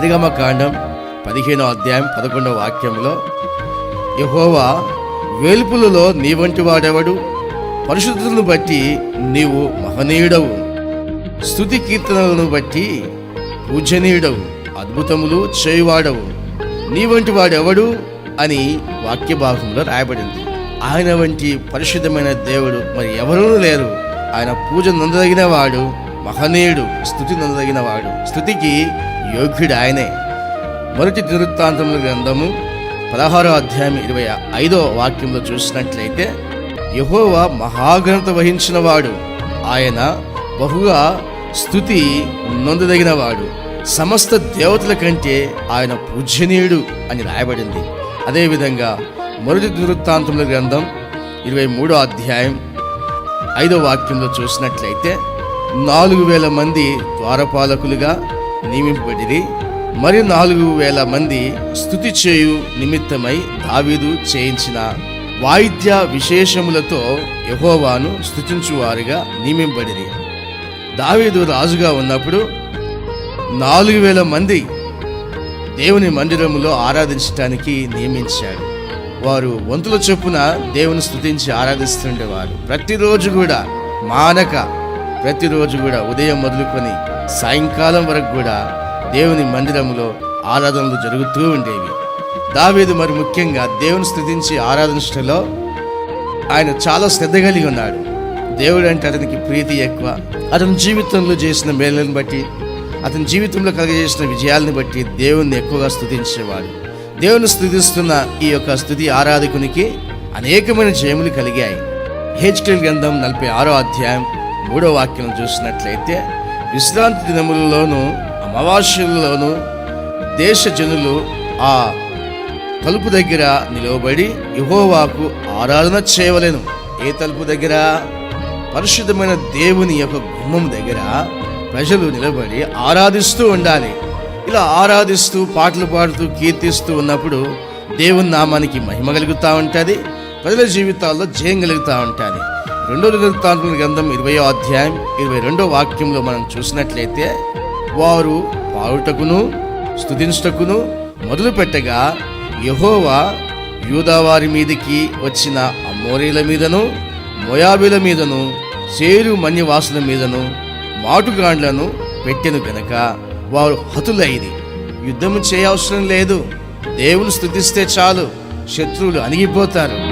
నిర్గమ కాండం పదిహేనో అధ్యాయం పదకొండవ వాక్యంలో యహోవా వేల్పులలో నీ వంటి వాడెవడు? పరిశుద్ధులను బట్టి నీవు మహనీయుడవు. స్థుతి కీర్తనలను బట్టి పూజనీయుడవు. అద్భుతములు చేయువాడవు. నీ వంటి వాడెవడు? అని వాక్య భాగంలో రాయబడింది. ఆయన వంటి పరిశుద్ధమైన దేవుడు మరి ఎవరూ లేరు. ఆయన పూజ నొందదగిన వాడు. మహనీయుడు స్థుతి నందదగిన వాడు స్థుతికి యోగ్యుడు ఆయనే. మొదటి దినవృత్తాంతముల గ్రంథము పదహారో అధ్యాయం ఇరవై ఐదో వాక్యంలో చూసినట్లయితే యహోవా మహాఘనత వహించిన వాడు ఆయన బహుగా స్థుతి నొందదగిన వాడు సమస్త దేవతల కంటే ఆయన పూజనీయుడు అని రాయబడింది. అదేవిధంగా మొదటి దినవృత్తాంతముల గ్రంథం ఇరవై మూడో అధ్యాయం ఐదో వాక్యంలో చూసినట్లయితే నాలుగు వేల మంది ద్వారపాలకులుగా నియమింపబడిరి. మరి నాలుగు వేల మంది స్థుతి చేయు నిమిత్తమై దావీదు చేయించిన వాయిద్య విశేషములతో యహోవాను స్థుతించువారుగా నియమింపబడిరి. దావీదు రాజుగా ఉన్నప్పుడు నాలుగు వేల మంది దేవుని మందిరములో ఆరాధించటానికి నియమించాడు. వారు వంతుల చొప్పున దేవుని స్థుతించి ఆరాధిస్తుండేవారు. ప్రతిరోజు కూడా మానక ప్రతిరోజు కూడా ఉదయం మొదలుకొని సాయంకాలం వరకు కూడా దేవుని మందిరంలో ఆరాధనలు జరుగుతూ ఉండేవి. దావీదు మరి ముఖ్యంగా దేవుని స్థుతించి ఆరాధించడంలో ఆయన చాలా శ్రద్ధ కలిగి ఉన్నాడు. దేవుడు అంటే అతనికి ప్రీతి ఎక్కువ. అతని జీవితంలో చేసిన మేలను బట్టి అతని జీవితంలో కలిగజేసిన విజయాలను బట్టి దేవుణ్ణి ఎక్కువగా స్థుతించేవాడు. దేవుని స్థుతిస్తున్న ఈ యొక్క స్థుతి ఆరాధకునికి అనేకమైన జయములు కలిగాయి. హెచ్కెల్ గ్రంథం నలభై ఆరో అధ్యాయం మూడో వాక్యం చూసినట్లయితే విశ్రాంతి దినములలోనూ అమావాస్యలలోనూ దేశ జనులు ఆ తలుపు దగ్గర నిలవబడి యహోవాకు ఆరాధన చేయవలేను. ఏ తలుపు దగ్గర? పరిశుద్ధమైన దేవుని యొక్క గుమ్మం దగ్గర ప్రజలు నిలబడి ఆరాధిస్తూ ఉండాలి. ఇలా ఆరాధిస్తూ పాటలు పాడుతూ కీర్తిస్తూ ఉన్నప్పుడు దేవుని నామానికి మహిమ కలుగుతూ ఉంటుంది. ప్రజల జీవితాల్లో జయం కలుగుతూ ఉంటుంది. రెండో వృత్తాంతుల గ్రంథం ఇరవయో అధ్యాయం ఇరవై రెండో వాక్యంలో మనం చూసినట్లయితే వారు పాడుటకును స్థుతించుటకును మొదలు పెట్టగా యహోవా యూదావారి మీదికి వచ్చిన అమ్మోరీల మీదను మొయాబీల మీదను చేరు మన్యవాసుల మీదను మాటుగాండ్లను పెట్టెను గనక వారు హతులైది యుద్ధము చేయవసరం లేదు. దేవుని స్థుతిస్తే చాలు. శత్రువులు అణిగిపోతారు.